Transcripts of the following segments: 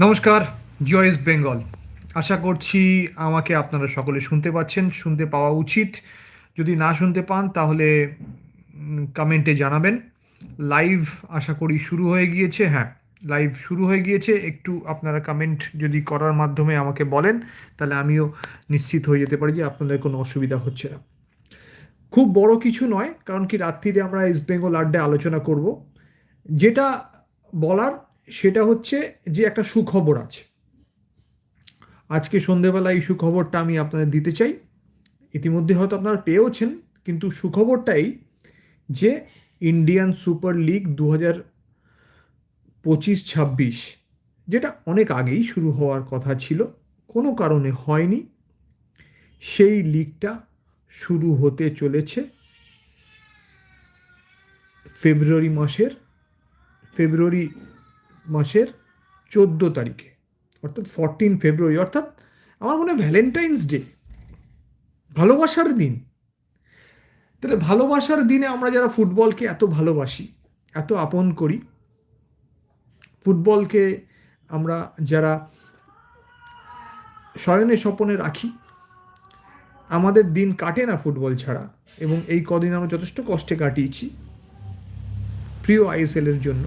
নমস্কার, জয়েস বেঙ্গল। আশা করছি আমাকে আপনারা সকলে শুনতে পাচ্ছেন, শুনতে পাওয়া উচিত। যদি না শুনতে পান, তাহলে কমেন্টে জানাবেন। লাইভ আশা করি শুরু হয়ে গিয়েছে হ্যাঁ লাইভ শুরু হয়ে গিয়েছে। একটু আপনারা কমেন্ট যদি করার মাধ্যমে আমাকে বলেন, তাহলে আমিও নিশ্চিত হয়ে যেতে পারি যে আপনাদের কোনো অসুবিধা হচ্ছে না। খুব বড় কিছু নয়, কারণ কি রাত্রিরে আমরা ইস্ট বেঙ্গল আড্ডায় আলোচনা করব। যেটা বলার সেটা হচ্ছে যে একটা সুখবর আছে। আজকে সন্ধেবেলা এই সুখবরটা আমি আপনাদের দিতে চাই। ইতিমধ্যে হয়তো আপনারা পেয়েওছেন, কিন্তু সুখবরটাই যে ইন্ডিয়ান সুপার লিগ দু হাজার পঁচিশ ছাব্বিশ যেটা অনেক আগেই শুরু হওয়ার কথা ছিল, কোনো কারণে হয়নি। সেই লিগটা শুরু হতে চলেছে ফেব্রুয়ারি মাসের, ফেব্রুয়ারি মাসের চোদ্দ তারিখে, অর্থাৎ ফরটিন ফেব্রুয়ারি অর্থাৎ আমার মনে হয় ভ্যালেন্টাইন্স ডে ভালোবাসার দিন। তাহলে ভালোবাসার দিনে আমরা যারা ফুটবলকে এত ভালোবাসি, এত আপন করি, ফুটবলকে আমরা যারা শয়নে স্বপনে রাখি, আমাদের দিন কাটে না ফুটবল ছাড়া, এবং এই কদিন আমরা যথেষ্ট কষ্টে কাটিয়েছি, প্রিয় আইএসএল এর জন্য।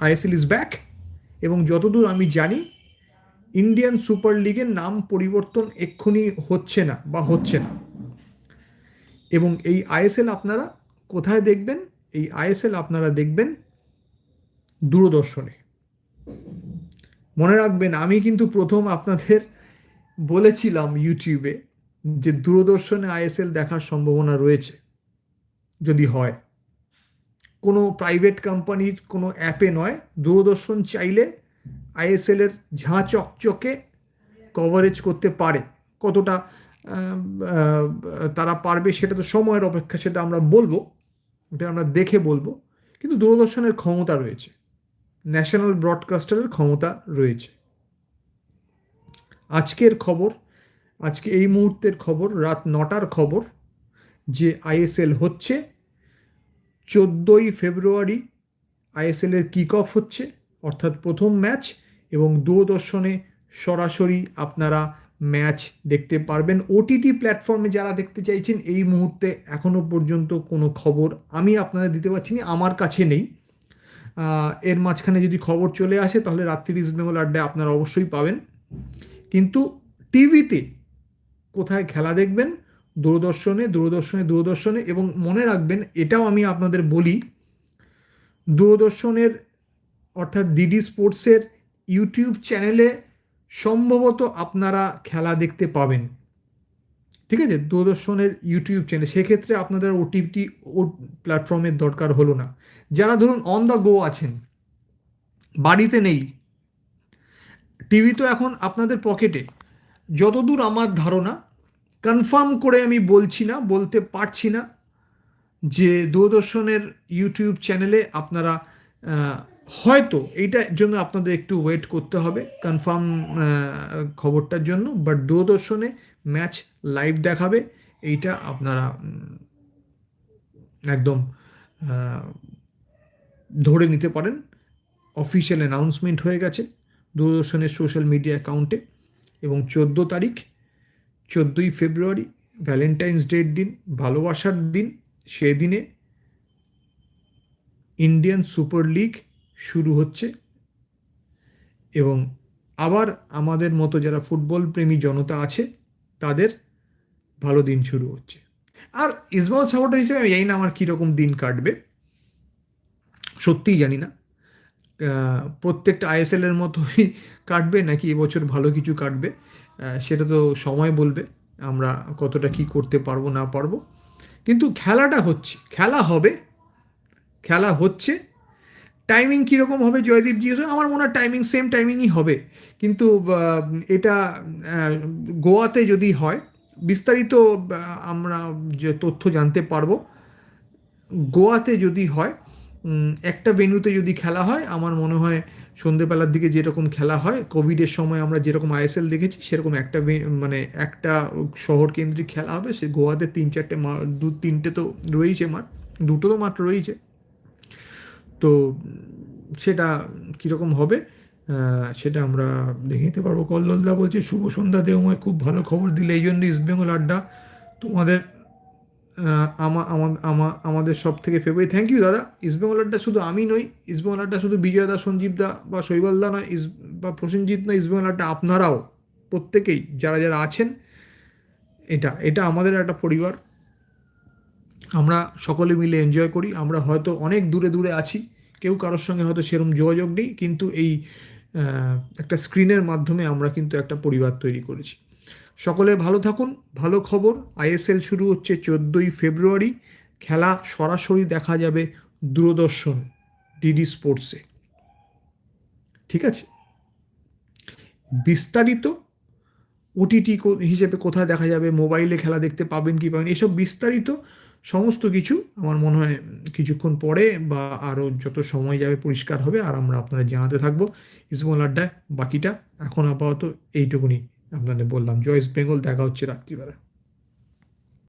আইএসএল ইজ ব্যাক এবং যতদূর আমি জানি ইন্ডিয়ান সুপার লিগের নাম পরিবর্তন এক্ষুনি হচ্ছে না বা হচ্ছে না। এবং এই আইএসএল আপনারা কোথায় দেখবেন? এই আইএসএল আপনারা দেখবেন দূরদর্শনে। মনে রাখবেন, আমি কিন্তু প্রথম আপনাদের বলেছিলাম ইউটিউবে যে দূরদর্শনে আইএসএল দেখার সম্ভাবনা রয়েছে। যদি হয়। কোনো প্রাইভেট কোম্পানির কোনো অ্যাপে নয়। দূরদর্শন চাইলে আইএসএল এর ঝাঁ চকচকে কভারেজ করতে পারে। কতটা তারা পারবে সেটা তো সময়ের অপেক্ষা, সেটা আমরা বলব এটা আমরা দেখে বলব। কিন্তু দূরদর্শনের ক্ষমতা রয়েছে। ন্যাশনাল ব্রডকাস্টারের ক্ষমতা রয়েছে। আজকের খবর, আজকে এই মুহূর্তের খবর, রাত নটার খবর যে আইএসএল হচ্ছে চোদ্দোই ফেব্রুয়ারি আইএসএল এর কিক অফ হচ্ছে, অর্থাৎ প্রথম ম্যাচ এবং দূরদর্শনে সরাসরি আপনারা ম্যাচ দেখতে পারবেন। ওটিটি প্ল্যাটফর্মে যারা দেখতে চাইছেন, এই মুহূর্তে এখনও পর্যন্ত কোনো খবর আমি আপনাদের দিতে পারছি না, আমার কাছে নেই। এর মাঝখানে যদি খবর চলে আসে, তাহলে রাত্রি ইস্ট বেঙ্গল আড্ডায় আপনারা অবশ্যই পাবেন। কিন্তু টিভিতে কোথায় খেলা দেখবেন দূরদর্শনে দূরদর্শনে দূরদর্শনে এবং মনে রাখবেন, এটাও আমি আপনাদের বলি, দূরদর্শনের অর্থাৎ ডিডি স্পোর্টসের ইউটিউব চ্যানেলে সম্ভবত আপনারা খেলা দেখতে পাবেন। ঠিক আছে? দূরদর্শনের ইউটিউব চ্যানেল সেক্ষেত্রে আপনাদের ওটিটি ও প্ল্যাটফর্মের দরকার হলো না। যারা ধরুন অন দ্য গো আছেন, বাড়িতে নেই টিভি তো এখন আপনাদের পকেটে যতদূর আমার ধারণা কনফার্ম করে আমি বলছি না, বলতে পারছি না যে দূরদর্শনের ইউটিউব চ্যানেলে আপনারা হয়তো এইটার জন্য আপনাদের একটু ওয়েট করতে হবে, কনফার্ম খবরটার জন্য, বাট দূরদর্শনে ম্যাচ লাইভ দেখাবে, এইটা আপনারা একদম ধরে নিতে পারেন, অফিসিয়াল অ্যানাউন্সমেন্ট হয়ে গেছে দূরদর্শনের সোশ্যাল মিডিয়া অ্যাকাউন্টে এবং চোদ্দ তারিখ চোদ্দোই ফেব্রুয়ারি ভ্যালেন্টাইন্স ডের দিন, ভালোবাসার দিন, সেদিনে ইন্ডিয়ান সুপার লিগ শুরু হচ্ছে। এবং আবার আমাদের মতো যারা ফুটবল প্রেমী জনতা আছে, তাদের ভালো দিন শুরু হচ্ছে। আর ইসমাল সাপোর্টার হিসেবে আমি জানি না আমার কীরকম দিন কাটবে। সত্যিই জানি না। প্রত্যেকটা আইএসএল এর মতোই কাটবে নাকি এবছর ভালো কিছু কাটবে? সেটা তো সময় বলবে আমরা কতটা কি করতে পারব, না পারব। কিন্তু খেলাটা হচ্ছে, খেলা হবে, খেলা হচ্ছে। টাইমিং কীরকম হবে জয়দীপ জিজ্ঞেস আমার মনে হয় টাইমিং সেম টাইমিংই হবে। কিন্তু এটা গোয়াতে যদি হয়, বিস্তারিত আমরা যে তথ্য জানতে পারব, গোয়াতে যদি হয় একটা ভেন্যুতে যদি খেলা হয়, আমার মনে হয় সন্ধেবেলার দিকে যেরকম খেলা হয় কোভিডের সময় আমরা যেরকম আইএসএল দেখেছি, সেরকম একটা মানে একটা শহর কেন্দ্রিক খেলা হবে। সে গোয়াতে তিন চারটে দু তিনটে তো রয়েছে মাঠ দুটো তো মাঠ রয়েছে তো সেটা কীরকম হবে সেটা আমরা দেখে নিতে পারব। কল্লোলদা বলছে, শুভ সন্ধ্যা দেওময়, খুব ভালো খবর দিলে। এই জন্য ইস্টবেঙ্গল আড্ডা তোমাদের আহ, আমা আমা- আমা- আমাদের সব থেকে ফেভারিট থ্যাংক ইউ দাদা ইস্টবেঙ্গল আড্ডা শুধু আমি নই ইস্টবেঙ্গল আড্ডা শুধু বিজয় দা সঞ্জীব দা বা শৈবাল দা নয় ইস বা প্রসেনজিৎ নয় ইস্টবেঙ্গল আড্ডা আপনারাও প্রত্যেকেই যারা যারা আছেন এটা এটা আমাদের একটা পরিবার। আমরা সকলে মিলে এনজয় করি। আমরা হয়তো অনেক দূরে দূরে আছি কেউ কারোর সঙ্গে হয়তো সেরকম যোগাযোগ নেই কিন্তু এই একটা স্ক্রিনের মাধ্যমে আমরা কিন্তু একটা পরিবার তৈরি করেছি। সকলে ভালো থাকুন, ভালো খবর। আইএসএল শুরু হচ্ছে চোদ্দোই ফেব্রুয়ারি। খেলা সরাসরি দেখা যাবে দূরদর্শন, ডিডি স্পোর্টসে। ঠিক আছে? বিস্তারিত ওটিটি হিসেবে কোথায় দেখা যাবে, মোবাইলে খেলা দেখতে পাবেন কি পাবেন, এসব বিস্তারিত সমস্ত কিছু আমার মনে হয় কিছুক্ষণ পরে বা আরও যত সময় যাবে পরিষ্কার হবে, আর আমরা আপনাদের জানাতে থাকব। ইসমল আড্ডায় বাকিটা এখন আপাতত এইটুকুনি। আপনাদের বললাম জয়েস বেঙ্গল দেখা হচ্ছে রাত্রিবেলা।